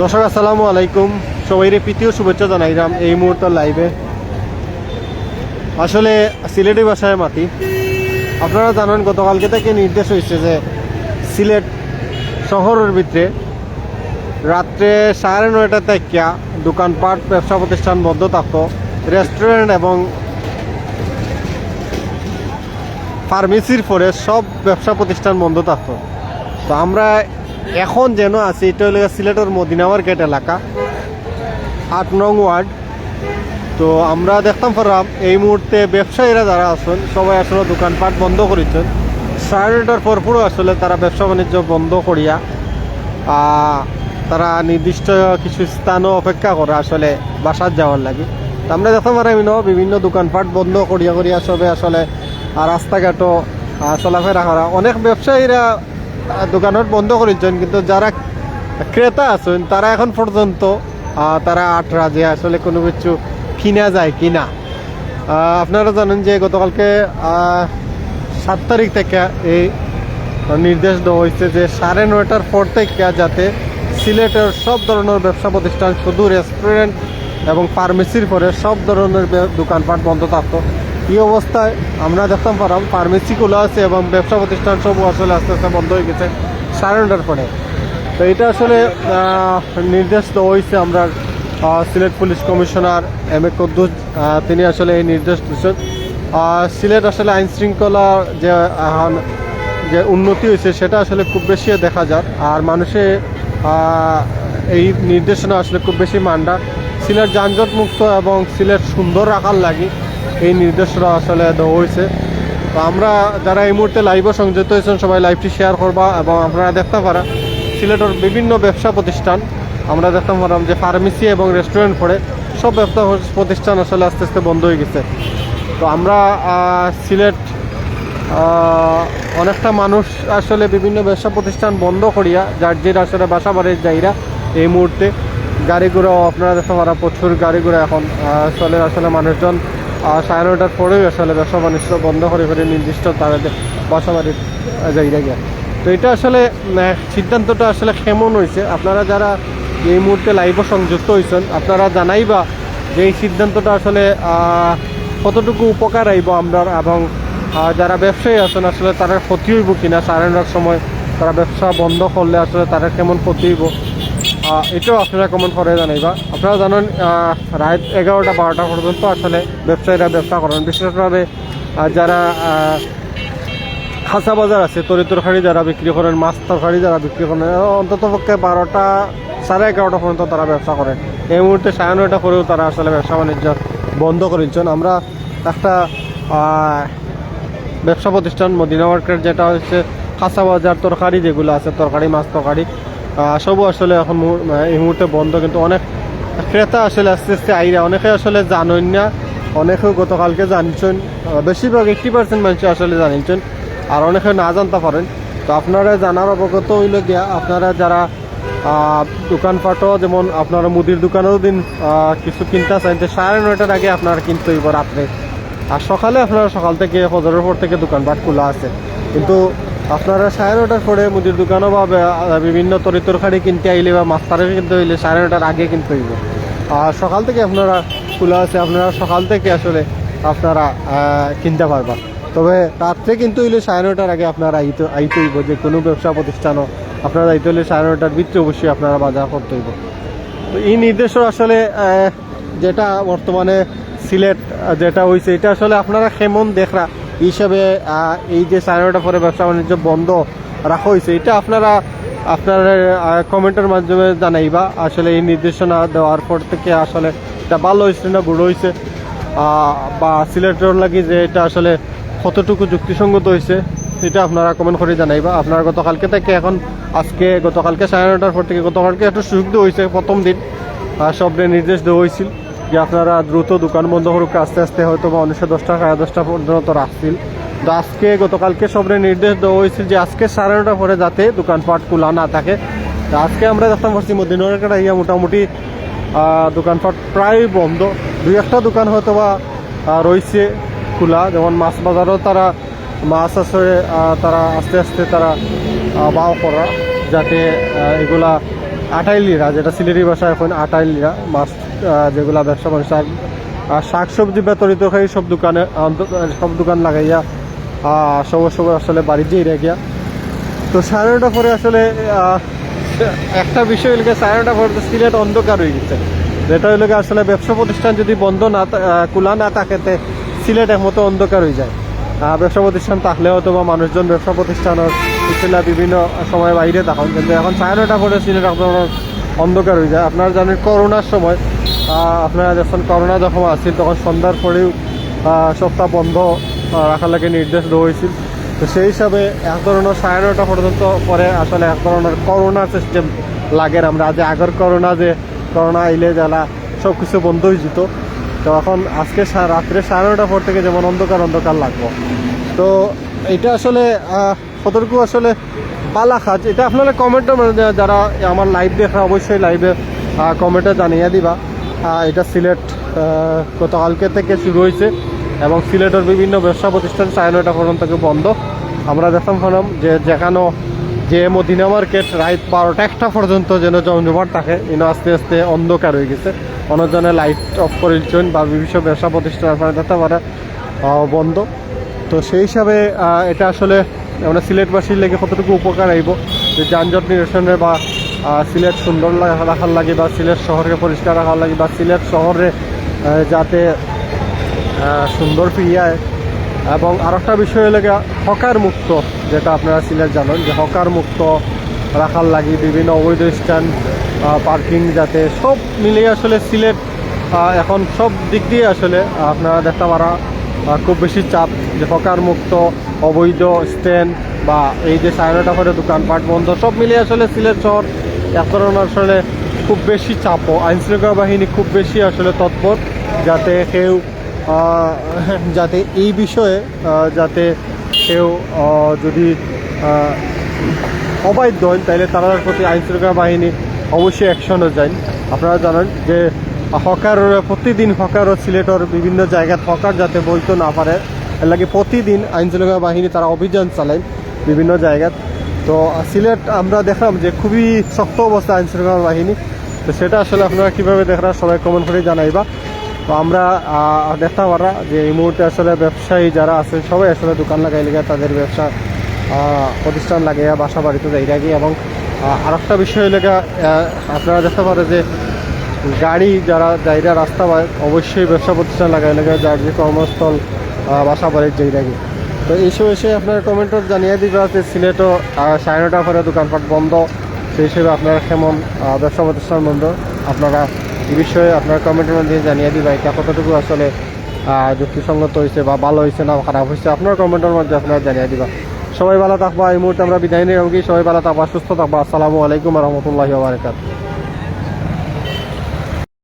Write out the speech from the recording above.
দর্শক, আসসালামু আলাইকুম। সবাই প্রীতীয় শুভেচ্ছা জানাইলাম এই মুহূর্তের লাইভে আসলে সিলেটি ভাষায় মাতি। আপনারা জানেন, গতকালকে থেকে নির্দেশ হয়েছে যে সিলেট শহরের ভিতরে রাত্রে সাড়ে নয়টা থেকে দোকানপাট, ব্যবসা প্রতিষ্ঠান বন্ধ থাকত। রেস্টুরেন্ট এবং ফার্মেসির পরে সব ব্যবসা প্রতিষ্ঠান বন্ধ থাকতো। তো আমরা এখন যেন আছে, এটা হলো সিলেটের মদিনা মার্কেট এলাকা, আট নং ওয়ার্ড। তো আমরা দেখতাম পারলাম এই মুহূর্তে ব্যবসায়ীরা যারা আছেন, সবাই আসলে দোকানপাট বন্ধ করেছেন। সাড়ে নটার পর আসলে তারা ব্যবসা বাণিজ্য বন্ধ করিয়া তারা নির্দিষ্ট কিছু স্থানও অপেক্ষা করে আসলে বাসার যাওয়ার লাগে। তো আমরা দেখতে পারি বিভিন্ন দোকানপাট বন্ধ করিয়া করিয়া সবে আসলে রাস্তাঘাটও চলাফেরা করা। অনেক ব্যবসায়ীরা দোকানত বন্ধ করেছেন, কিন্তু যারা ক্রেতা আছেন, তারা এখন পর্যন্ত তারা আটরা যে আসলে কোনো কিছু কিনা যায় কিনা। আপনারা জানেন যে গতকালকে সাত তারিখ থেকে এই নির্দেশ দেওয়া হয়েছে যে সাড়ে নয়টার পর থেকে যাতে সিলেটের সব ধরনের ব্যবসা প্রতিষ্ঠান শুধু রেস্টুরেন্ট এবং ফার্মেসির পরে সব ধরনের দোকানপাট বন্ধ থাকতো। এই অবস্থায় আমরা দেখতাম পারাম ফার্মেসি খোলা আছে এবং ব্যবসা প্রতিষ্ঠান সব আসলে আস্তে আস্তে বন্ধ হয়ে গেছে সাড়ে নটার পরে। তো এটা আসলে নির্দেশ দেওয়া হয়েছে আমরা Sylhet police commissioner M A Quddus তিনি আসলে এই নির্দেশ দিচ্ছেন আহ, সিলেট আসলে আইন শৃঙ্খলা যে যে উন্নতি হয়েছে সেটা আসলে খুব বেশি দেখা যায় আর মানুষে এই নির্দেশনা আসলে খুব বেশি মান্ডা। সিলেট যানজট মুক্ত এবং সিলেট সুন্দর রাখার লাগি এই নির্দেশনা আসলে দেওয়া হয়েছে। তো আমরা যারা এই মুহূর্তে লাইভে সংযুক্ত হয়েছেন সবাই লাইভটি শেয়ার করবা এবং আপনারা দেখতে পারা সিলেটের বিভিন্ন ব্যবসা প্রতিষ্ঠান। আমরা দেখতে পারলাম যে ফার্মেসি এবং রেস্টুরেন্ট পড়ে সব ব্যবসা প্রতিষ্ঠান আসলে আস্তে আস্তে বন্ধ হয়ে গেছে। তো আমরা সিলেট অনেকটা মানুষ আসলে বিভিন্ন ব্যবসা প্রতিষ্ঠান বন্ধ করিয়া যার যে আসলে বাসা বাড়ির যাইরা এই মুহূর্তে গাড়ি ঘোড়াও আপনারা দেখতে পারা প্রচুর গাড়ি ঘোড়া এখন আহ, চলে আসলে মানুষজন আহ, সাড়ে নটার পরেও আসলে ব্যবসা বাণিজ্য বন্ধ করে ফেলে নির্দিষ্ট তাদের বাসা বাড়ির যাইরা গিয়া তো এটা আসলে উম, সিদ্ধান্তটা আসলে কেমন হয়েছে? আপনারা যারা এই মুহূর্তে লাইভও সংযুক্ত হয়েছেন আপনারা জানাইবা যে এই সিদ্ধান্তটা আসলে কতটুকু উপকার আইব আমরা এবং যারা ব্যবসায়ী আছেন আসলে তারা ক্ষতি হইব কিনা? সাড়ে নটার সময় তারা ব্যবসা বন্ধ করলে আসলে তারা কেমন ক্ষতি হইব? এটাও আপনারা কমেন্ট করে জানাইবা। আপনারা জানেন রাত এগারোটা বারোটা পর্যন্ত আসলে ব্যবসায়ীরা ব্যবসা করেন। বিশেষভাবে যারা খাঁচা বাজার আছে, তরি তরকারি যারা বিক্রি করেন, মাছ তরকারি যারা বিক্রি করেন অন্তত পক্ষে বারোটা সাড়ে এগারোটা পর্যন্ত তারা ব্যবসা করেন। এই মুহূর্তে সাড়ে নয়টা করেও তারা আসলে ব্যবসা বাণিজ্য বন্ধ করেছেন আমরা একটা ব্যবসা প্রতিষ্ঠান, মদিনা মার্কেট যেটা হচ্ছে খাঁচা বাজার তরকারি, যেগুলো আছে, তরকারি, মাছ তরকারি সবও আসলে এখন এই মুহূর্তে বন্ধ, কিন্তু অনেক ক্রেতা আসলে আস্তে আস্তে আইরা, অনেকে আসলে জানেন না, অনেকেও গতকালকে জানিছেন বেশিরভাগ এইট্টি পার্সেন্ট মানুষ আসলে জানিছেন আর অনেকে না জানতে পারেন। তো আপনারা জানার অবগত হইল গিয়া, আপনারা যারা দোকানপাটও, যেমন আপনারা মুদির দোকানেও দিন কিছু কিনতে চান সাড়ে নয়টার আগে আপনারা কিনতে হইব রাত্রে। আর সকালে আপনারা সকাল থেকে ফজরের পর থেকে দোকানপাট খোলা আছে। কিন্তু আপনারা সাড়ে নটার পরে মুদির দোকানও বা বিভিন্ন তরি তরকারি কিনতে আইলে বা মাছ তারি কিনতে হইলে সাড়ে নটার আগে কিনতে হইব। আর সকাল থেকে আপনারা খোলা আছে, আপনারা সকাল থেকে আসলে আপনারা কিনতে পারবা। তবে রাত্রে কিন্তু হইলে সাড়ে নটার আগে আপনারা আইতে আইতে হইব, যে কোনো ব্যবসা প্রতিষ্ঠানও আপনারা আইতে হলে সাড়ে নটার ভিতরে অবশ্যই আপনারা বাজার করতে হইব। তো এই নির্দেশও আসলে যেটা বর্তমানে সিলেট যেটা হয়েছে এটা আসলে আপনারা কেমন দেখরা হিসাবে এই যে সাড়ে পরে ব্যবসা বাণিজ্য বন্ধ রাখা হয়েছে, এটা আপনারা, আপনার কমেন্টের মাধ্যমে জানাইবা। আসলে এই নির্দেশনা দেওয়ার পর থেকে আসলে এটা ভালো হয়েছে না বুড়ো হয়েছে। বা সিলেটের লাগি যে এটা আসলে কতটুকু যুক্তিসঙ্গত হয়েছে, এটা আপনারা কমেন্ট করে জানাইবা। আপনারা গতকালকে থেকে এখন, আজকে, গতকালকে সাড়ে নটার পর থেকে গতকালকে একটু সুযোগ দেওয়া হয়েছে প্রথম দিন। সবরে নির্দেশ দেওয়া হয়েছিল। যে আপনারা দ্রুত দোকান বন্ধ করুক, আস্তে আস্তে হয়তো বা উনিশশো দশটা সাড়ে দশটা পর্যন্ত রাখছিল। তো আজকে গতকালকে সবরে নির্দেশ দেওয়া হয়েছিল যে আজকে সাড়ে নটার পরে যাতে দোকানপাট খোলা না থাকে। তো আজকে আমরা দেখতাম পাচ্ছি মদিনার ইয়া মোটামুটি দোকানপাট প্রায় বন্ধ। দুই একটা দোকান হয়তো বা রয়েছে খোলা। যেমন মাছ বাজারও তারা, মাছ আছে তারা আস্তে আস্তে তারা বাও করা। যাতে এগুলা আটাইল লিরা, যেটা সিলেটি ভাষায় এখন আটাইল লিরা, মাছ যেগুলা ব্যবসা বাণিজ্য আর- শাক সবজি বা তরিতরকারি সব দোকানে সব দোকান লাগাইয়া সবার সবার আসলে যেই রেখিয়া তো সাড়ে নটা পরে আসলে একটা বিষয় হইলে সাড়ে নটা পরে সিলেট অন্ধকার হয়ে গেছে। যেটা হইলে আসলে ব্যবসা প্রতিষ্ঠান যদি বন্ধ না খোলা না থাকে সিলেট একমতো অন্ধকার হয়ে যায়। ব্যবসা প্রতিষ্ঠান থাকলে হয়তো বা মানুষজন ব্যবসা প্রতিষ্ঠানের ইসলা বিভিন্ন সময় বাইরে থাকুন। কিন্তু এখন সাড়ে নটা পরে সিলেট আপনার অন্ধকার হয়ে যায়। আপনারা জানেন করোনার সময় আপনারা যখন করোনা যখন আসছিল তখন সন্ধ্যার পরেও সপ্তাহ বন্ধ রাখার লাগে নির্দেশ দেওয়া হয়েছিল। তো সেই হিসাবে এক ধরনের সাড়ে নটা পর্যন্ত পরে আসলে এক ধরনের করোনা সিস্টেম লাগে আমরা যে আগের করোনা যে, করোনা আইলে জ্বালা সব কিছু বন্ধ হয়ে যেত। তো এখন আজকে রাত্রে সাড়ে নটা পর থেকে যেমন অন্ধকার অন্ধকার লাগবো। তো এটা আসলে সতর্ক আসলে পালা খাজ এটা আপনারা মধ্যে যারা আমার লাইভ দেখা, অবশ্যই লাইভে কমেন্টে জানিয়ে দিবা। এটা সিলেট গতকালকে থেকে শুরু হয়েছে এবং সিলেটের বিভিন্ন ব্যবসা প্রতিষ্ঠান সাড়ে নটা পর্যন্ত বন্ধ। আমরা দেখতাম হলাম যে যেখানো যে মদিনা মার্কেট রাত বারোটা একটা পর্যন্ত যেন জমজমাট থাকে এনে আস্তে আস্তে অন্ধকার হয়ে গেছে। অন্যজনে লাইট অফ করে দিচ্ছেন বা বিভিন্ন ব্যবসা প্রতিষ্ঠান পারে বন্ধ। তো সেই হিসাবে এটা আসলে আমরা সিলেটবাসীর লেগে কতটুকু উপকার আইব? যে যানজট নিরসনের বা সিলেট সুন্দর রাখার লাগে বা সিলেট শহরকে পরিষ্কার রাখার লাগে বা সিলেট শহরে যাতে সুন্দর ফিরিয়ায় এবং আরেকটা বিষয় হলো হকার মুক্ত, যেটা আপনারা সিলেট জানেন, যে হকার মুক্ত রাখার লাগি বিভিন্ন অবৈধ স্ট্যান্ড পার্কিং যাতে সব মিলিয়ে আসলে সিলেট এখন সব দিক দিয়ে আসলে আপনারা দেখতে পারা খুব বেশি চাপ যে হকার মুক্ত, অবৈধ স্ট্যান্ড বা এই যে সাড়ে নটা করে দোকানপাট বন্ধ, সব মিলিয়ে আসলে সিলেট শহর ধরনের আসলে খুব বেশি চাপও। আইন শৃঙ্খলা বাহিনী খুব বেশি আসলে তৎপর, যাতে কেউ যাতে এই বিষয়ে যাতে কেউ যদি অবাধ্য হন, তাহলে তার প্রতি আইন শৃঙ্খলা বাহিনী অবশ্যই অ্যাকশনও যায় আপনারা জানেন যে হকার প্রতিদিন হকার ও সিলেটর বিভিন্ন জায়গায় হকার যাতে বলতে না পারে, এর লাগে প্রতিদিন আইন শৃঙ্খলা বাহিনী তারা অভিযান চালায় বিভিন্ন জায়গায়। তো সিলেট আমরা দেখলাম যে খুবই শক্ত অবস্থা আইন শৃঙ্খলা বাহিনী। তো সেটা আসলে আপনারা কীভাবে দেখরা সবাই কমেন্ট করে জানাইবা। তো আমরা দেখতে পারা যে এই মুহূর্তে আসলে ব্যবসায়ী যারা আছেন সবাই আসলে দোকান লাগাই লেগে তাদের ব্যবসা প্রতিষ্ঠান লাগাইয়া বাসা বাড়িতে যাই রাখি এবং আর একটা বিষয় লেগে আপনারা দেখতে পারে যে গাড়ি যারা যাইরা রাস্তা অবশ্যই ব্যবসা প্রতিষ্ঠান লাগাই লেগে যার যে কর্মস্থল বাসা বাড়ির যাই রাখি তো এইসব এসে আপনার কমেন্টত জানিয়ে দিবা যে সিলেটও সাড়ে নটা পরে দোকানপাট বন্ধ। সেই হিসেবে আপনারা কেমন ব্যবসা প্রতিষ্ঠান বন্ধ, আপনারা এই বিষয়ে আপনার কমেন্টের মধ্যে জানিয়ে দিবা, এটা কতটুকু আসলে যুক্তিসঙ্গত হয়েছে বা ভালো হয়েছে না খারাপ হয়েছে আপনার কমেন্টের মধ্যে আপনারা জানিয়ে দিবা। সবাই ভালো থাকবা, এই মুহূর্তে আমরা বিদায় নিয়ে সবাই ভালো থাকবা, সুস্থ থাকবা। আসসালামু আলাইকুম রহমতুল্লাহ বারকাত